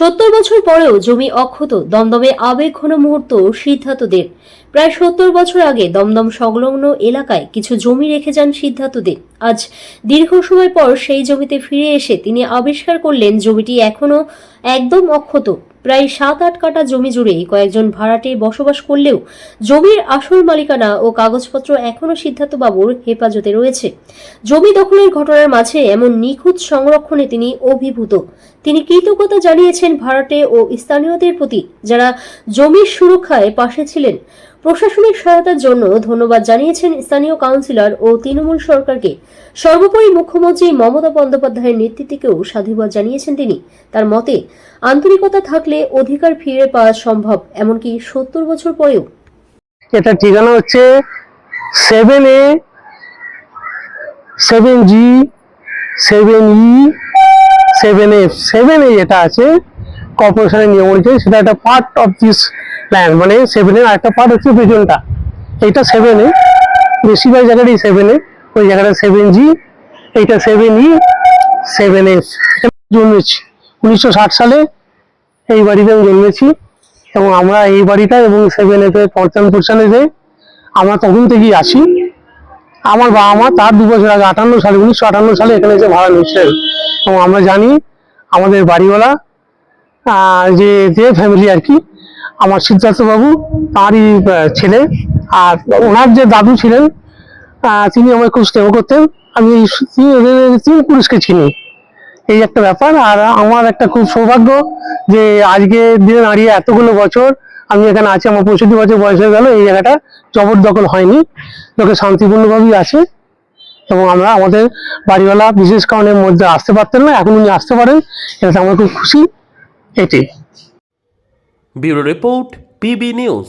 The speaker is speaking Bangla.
সত্তর বছর পরেও জমি অক্ষত দমদমে আবেগ ঘন মুহূর্ত সিদ্ধার্থদের। প্রায় সত্তর বছর আগে দমদম সংলগ্ন এলাকায় কিছু জমি রেখে যান সিদ্ধার্থদের। আজ দীর্ঘ সময় পর সেই জমিতে ফিরে এসে তিনি আবিষ্কার করলেন, জমিটি এখনও একদম অক্ষত। প্রায় সাত আট কাটা জমি জুড়ে কয়েকজন ভাড়াটে বসবাস করলেও জমির আসল মালিকানা ও কাগজপত্র এখনও সিদ্ধার্থবাবুর হেফাজতে রয়েছে। জমি দখলের ঘটনার মাঝে এমন নিখুঁত সংরক্ষণে তিনি অভিভূত। তিনি কৃতজ্ঞতা জানিয়েছেন ভাড়াটে ও স্থানীয়দের প্রতি যারা জমির সুরক্ষায় পাশে ছিলেন। প্রশাসনিক সহায়তার জন্য ধন্যবাদ জানিয়েছেন স্থানীয় কাউন্সিলর ও তৃণমূল সরকারকে। সর্বোপরি মুখ্যমন্ত্রী মমতা বন্দ্যোপাধ্যায়ের নেতৃত্বকেও সাধুবাদ জানিয়েছেন তিনি। তার মতে, আন্তরিকতা থাকলে অধিকার ফিরে পাওয়া সম্ভব, এমনকি সত্তর বছর পরেও। এটা ঠিকানা হচ্ছে seven A seven G seven E seven F seven A যেটা আছে কর্পোরেশনের নিয়ম অনুযায়ী সেটা একটা পার্ট অফ দিস ল্যান্ড মানে সেভেন এর একটা পার্ট হচ্ছে পিছনটা এইটা সেভেন বেশিরভাগ জায়গাটাই সেভেন ওই জায়গাটা সেভেন জি এইটা সেভেন ই সেভেন এফ জন্মেছি উনিশশো ষাট সালে, এই বাড়িতে আমি জন্মেছি এবং আমরা এই বাড়িটা এবং সেভেন এতে পঞ্চানপুর সালে আমরা তখন থেকেই আসি। আমার বাবা মা তার দু বছর আগে আটান্ন সালে, উনিশশো আটান্ন সালে এখানে এসে ভাড়া নিচ্ছেন। এবং আমরা জানি আমাদের বাড়িওয়ালা যে যে ফ্যামিলি আর কি, আমার সিদ্ধার্থবাবু তাঁরই ছেলে। আর ওনার যে দাদু ছিলেন তিনি আমায় খুব স্নেহ করতেন। আমি তিন পুরুষকে চিনি। এই একটা ব্যাপার। আর আমার একটা খুব সৌভাগ্য যে আজকে দিনে দাঁড়িয়ে এতগুলো বছর আমি এখানে আছি, আমার পঁয়ষট্টি বছর বয়স হয়ে গেল, এই জায়গাটা জবরদখল হয়নি। লোকে শান্তিপূর্ণভাবেই আছে এবং আমরা আমাদের বাড়িওয়ালা বিশেষ কারণের মধ্যে আসতে পারতেন না, এখন উনি আসতে পারেন এটাতে আমার খুব খুশি এটি bureau report, PB news.